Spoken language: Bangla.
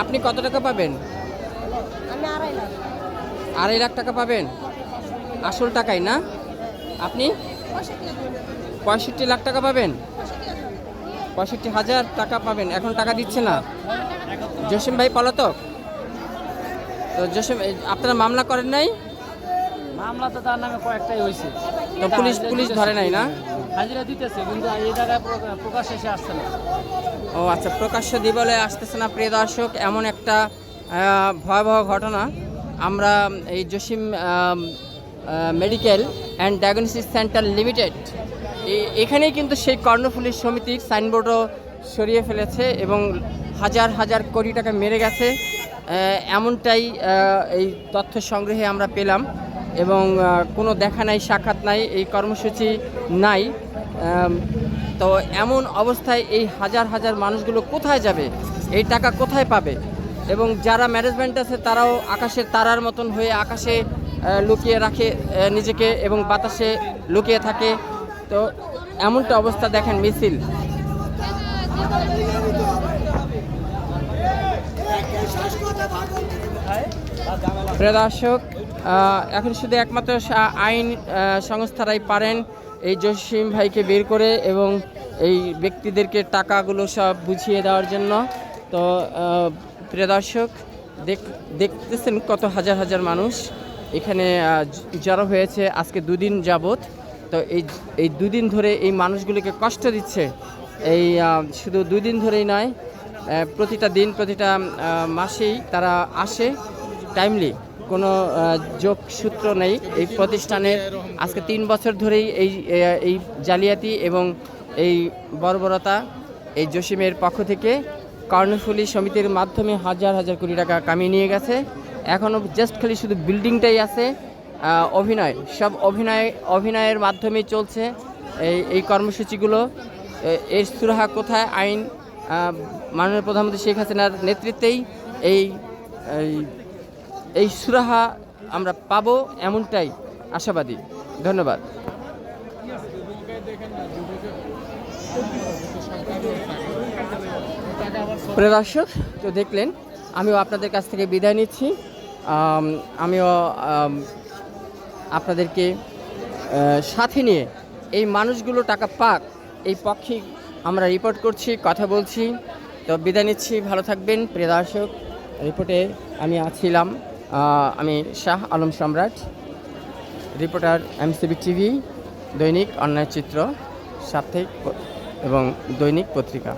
আপনি কত টাকা পাবেন? আমি আড়াই লাখ। আড়াই লাখ টাকা পাবেন? আসল টাকাই না? আপনি? পঁয়ষট্টি লাখ টাকা পাবেন? পঁয়ষট্টি হাজার টাকা পাবেন। এখন টাকা দিচ্ছে না? জসিম ভাই পলাতক? তো জসিম আপনারা মামলা করেন নাই? মামলা তো তার নামে কয়েকটাই হয়েছে। তো পুলিশ পুলিশ ধরে নাই না? হাজিরা দিতেছে, কিন্তু এই জায়গায় প্রকা- প্রকাশ এসে আসছে না। ও আচ্ছা প্রকাশ্য দিবলে আসতেছে না, প্রিয় দর্শক, এমন একটা ভয়াবহ ঘটনা। আমরা এই Jasim medical and diagnosis center limited এখানেই কিন্তু সেই কর্ণফুলী সমিতির সাইনবোর্ডও সরিয়ে ফেলেছে এবং হাজার হাজার কোটি টাকা মেরে গেছে। এমনটাই এই তথ্য সংগ্রহে আমরা পেলাম। এবং কোনো দেখা নাই, সাক্ষাৎ নাই, এই কর্মসূচি নাই। তো এমন অবস্থায় এই হাজার হাজার মানুষগুলো কোথায় যাবে? এই টাকা কোথায় পাবে? এবং যারা ম্যানেজমেন্ট আছে, তারাও আকাশের তারার মতন হয়ে আকাশে লুকিয়ে রাখে নিজেকে এবং বাতাসে লুকিয়ে থাকে। তো এমনটা অবস্থা দেখেন মিছিল। প্রিয় দর্শক এখন শুধু একমাত্র আইন সংস্থারাই পারেন এই জসিম ভাইকে বের করে এবং এই ব্যক্তিদেরকে টাকাগুলো সব বুঝিয়ে দেওয়ার জন্য। তো প্রিয় দর্শক, দেখ- দেখতেছেন কত হাজার হাজার মানুষ এখানে জড়ো হয়েছে আজকে দুদিন যাবত তো এই এই দুদিন ধরে এই মানুষগুলিকে কষ্ট দিচ্ছে। এই শুধু দুই দিন ধরেই নয় প্রতিটা দিন, প্রতিটা মাসেই তারা আসে টাইমলি কোনো যোগসূত্র নেই। এই প্রতিষ্ঠানের আজকে তিন বছর ধরেই এই এই জালিয়াতি এবং এই বর্বরতা এই জসিমের পক্ষ থেকে কর্ণফুলী সমিতির মাধ্যমে হাজার হাজার কোটি টাকা কামিয়ে নিয়ে গেছে। এখনও জাস্ট খালি শুধু বিল্ডিংটাই আছে অভিনয়। সব অভিনয়, অভিনয়ের মাধ্যমেই চলছে এই এই কর্মসূচিগুলো। এর সুরাহা কোথায়? আইন মাননীয় প্রধানমন্ত্রী শেখ হাসিনার নেতৃত্বেই এই এই- সুরাহা আমরা পাবো এমনটাই আশাবাদী। ধন্যবাদ। প্রিয় দর্শক, তো দেখলেন, আমিও আপনাদের কাছ থেকে বিদায় নিচ্ছি। আমিও আপনাদেরকে সাথে নিয়ে এই মানুষগুলো টাকা পাক, এই পক্ষে আমরা রিপোর্ট করছি, কথা বলছি। তো বিদায় নিচ্ছি, ভালো থাকবেন। প্রিয় দর্শক, রিপোর্টে আমি আছিলাম। আমি শাহ আলম সম্রাট রিপোর্টার এমসিবি টিভি দৈনিক অন্যায় চিত্র সাপ্তাহিক এবং দৈনিক পত্রিকা।